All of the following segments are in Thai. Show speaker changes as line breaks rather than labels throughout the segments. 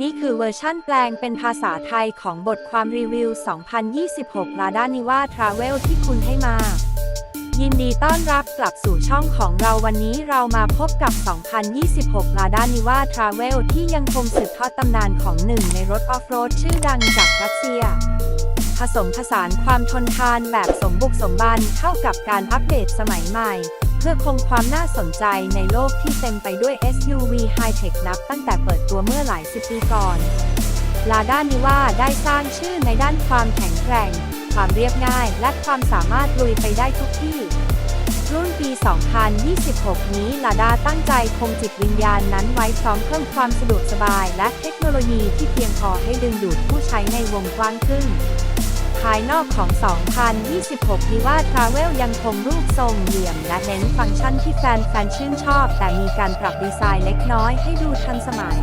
นี่คือเวอร์ชั่นแปลงเป็นภาษาไทยของบทความรีวิว 2026 ลาด้านิว่าทราเวลที่คุณให้มา ยินดีต้อนรับกลับสู่ช่องของเราวันนี้เรามาพบกับ 2026 ลาด้านิว่าทราเวลที่ยังคงสืบทอดตำนานของหนึ่งในรถออฟโรดชื่อดังจากรัสเซีย ผสมผสานความทนทานแบบสมบุกสมบันเข้ากับการอัปเดตสมัยใหม่ พื่อคงความน่าสนใจในโลกที่เต็มไปด้วย SUV High-Tech นับตั้งแต่เปิดตัวเมื่อหลายสิบปีก่อนลาด้านิว่าได้สร้างชื่อในด้านความแข็งแกร่ง ความเรียบง่าย และความสามารถลุยไปได้ทุกที่ รุ่นปี 2026 นี้ลาด้าตั้งใจคงจิตวิญญาณนั้นไว้พร้อมเพิ่มความสะดวกสบาย และเทคโนโลยีที่เพียงพอให้ดึงดูดผู้ใช้ในวงกว้างขึ้น ภายนอกของ 2026นิว่าทราเวลยังคงรูปทรงเหลี่ยม และเน้นฟังก์ชันที่แฟนๆชื่นชอบ แต่มีการปรับดีไซน์เล็กน้อยให้ดูทันสมัย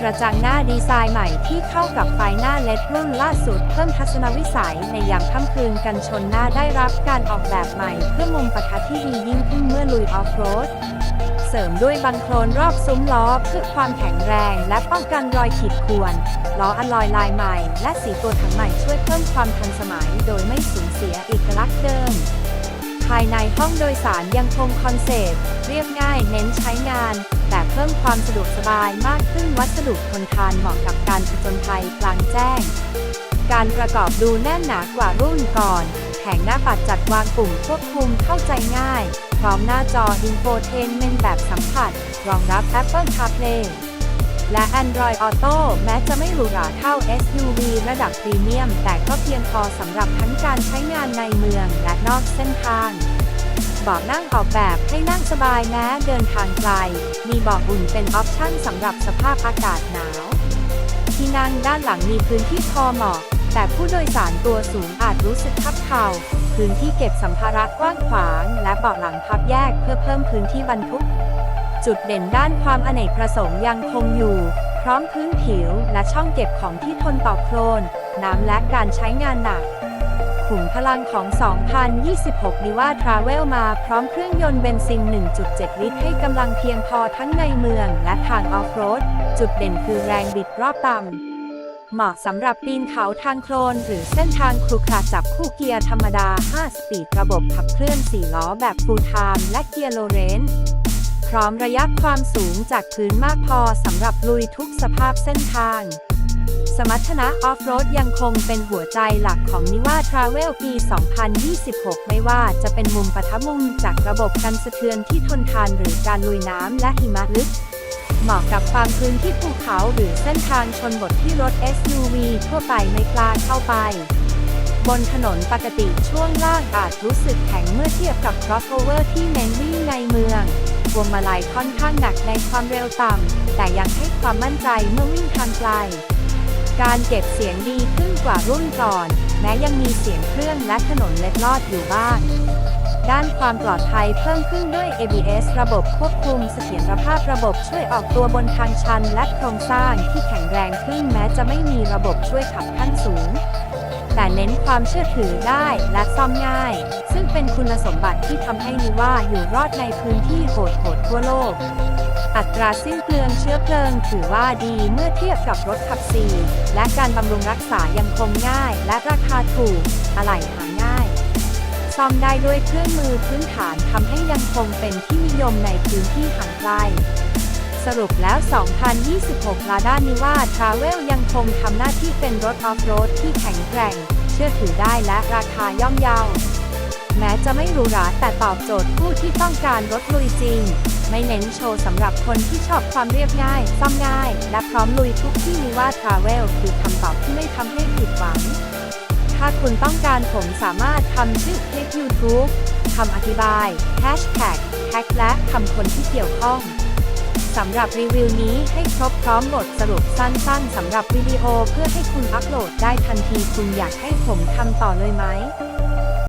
กระจังหน้าดีไซน์ใหม่ที่เข้ากับไฟหน้าเลดรุ่นล่าสุดเพิ่มทัศนวิสัยในยามค่ำคืนกันชนหน้าได้รับการออกแบบใหม่เพื่อมุมประทัดที่ดียิ่งขึ้นเมื่อลุยออฟโรด สริมด้วยบังโคลนรอบซุ้มล้อเพื่อความแข็งแรงและป้องกันรอยขีดข่วน ล้ออลลอยลายใหม่ และสีตัวถังใหม่ช่วยเพิ่มความทันสมัยโดยไม่สูญเสียเอกลักษณ์เดิม ภายในห้องโดยสารยังคงคอนเซปต์เรียบง่ายเน้นใช้งาน แต่เพิ่มความสะดวกสบายมากขึ้นวัสดุทนทานเหมาะกับการผจญภัยกลางแจ้ง การประกอบดูแน่นหนากว่ารุ่นก่อนแผงหน้าปัดจัดวางปุ่มควบคุมเข้าใจง่าย ร้อมหน้าจอ Infotainment แบบสัมผัส รองรับ Apple CarPlay และ Android Auto แม้จะไม่หรูหราเท่า SUV ระดับพรีเมียม แต่ก็เพียงพอสำหรับทั้งการใช้งานในเมืองและนอกเส้นทางเบาะนั่งออกแบบให้นั่งสบายแม้เดินทางไกล มีเบาะอุ่นเป็นออปชั่นสำหรับสภาพอากาศหนาว ที่นั่งด้านหลังมีพื้นที่พอเหมาะ แต่ผู้โดยสารตัวสูงอาจรู้สึกทับเข่า พื้นที่เก็บสัมภาระกว้างขวาง และเบาะหลังพับแยกเพื่อเพิ่มพื้นที่บรรทุก จุดเด่นด้านความอเนกประสงค์ยังคงอยู่ พร้อมพื้นผิวและช่องเก็บของที่ทนต่อโคลน น้ำและการใช้งานหนักขุมพลังของ 2026 นิว่าทราเวลมาพร้อมเครื่องยนต์เบนซิน 1.7 ลิตร ให้กำลังเพียงพอทั้งในเมืองและทางออฟโรด จุดเด่นคือแรงบิดรอบต่ำ เหมาะสำหรับปีนเขาทางโคลนหรือเส้นทางครุขระจับคู่เกียร์ธรรมดา 5 สปีดระบบขับเคลื่อน 4 ล้อแบบฟูลไทม์และเกียร์โลเรนพร้อมระยะความสูงจากพื้นมากพอสำหรับลุยทุกสภาพเส้นทางสมรรถนะออฟโรดยังคงเป็นหัวใจหลักของนิว่าทราเวลปี 2026 ไม่ว่าจะเป็นมุมปะทะมุมจากระบบกันสะเทือนที่ทนทานหรือการลุยน้ำและหิมะลึก เหมาะกับความพื้นที่ภูเขาหรือเส้นทางชนบทที่รถ SUV ทั่วไปไม่กล้าเข้าไป บนถนนปกติช่วงล่างอาจรู้สึกแข็งเมื่อเทียบกับ crossover ที่เน้นวิ่งในเมืองพวงมาลัยค่อนข้างหนักในความเร็วต่ำ แต่ยังให้ความมั่นใจเมื่อวิ่งทางไกล การเก็บเสียงดีขึ้นกว่ารุ่นก่อน แม้ยังมีเสียงเครื่องและถนนเล็ดลอดอยู่บ้าง ด้านความปลอดภัยเพิ่มขึ้นด้วย ABS ระบบควบคุมเสถียรภาพระบบช่วยออกตัวบนทางชันและโครงสร้างที่แข็งแรงขึ้นแม้จะไม่มีระบบช่วยขับขั้นสูง แต่เน้นความเชื่อถือได้และซ่อมง่าย ซึ่งเป็นคุณสมบัติที่ทำให้นิว่าอยู่รอดในพื้นที่โหดๆทั่วโลก อัตราสิ้นเปลืองเชื้อเพลิงถือว่าดีเมื่อเทียบกับรถขับสี่และการบำรุงรักษายังคงง่าย และราคาถูกอะไหล่หาง่าย ซ่อมได้ด้วยเครื่องมือพื้นฐานทำให้ยังคงเป็นที่นิยมในพื้นที่ห่างไกล สรุปแล้ว 2026 ลาด้านิว่าทราเวลยังคงทำหน้าที่เป็นรถออฟโรดที่แข็งแกร่ง เชื่อถือได้และราคาย่อมเยาแม้จะไม่หรูหราแต่ตอบโจทย์ผู้ที่ต้องการรถลุยจริง ไม่เน้นโชว์สำหรับคนที่ชอบความเรียบง่าย ซ่อมง่าย และพร้อมลุยทุกที่นิว่าทราเวลคือคำตอบที่ไม่ทำให้ผิดหวัง ถ้าคุณต้องการผมสามารถทำชื่อคลิป YouTube คำอธิบายแฮชแท็กแท็กและคำคนที่เกี่ยวข้องสำหรับรีวิวนี้ให้ครบพร้อมบทสรุปสั้นๆสำหรับวิดีโอเพื่อให้คุณอัพโหลดได้ทันทีคุณอยากให้ผมทำต่อเลยไหม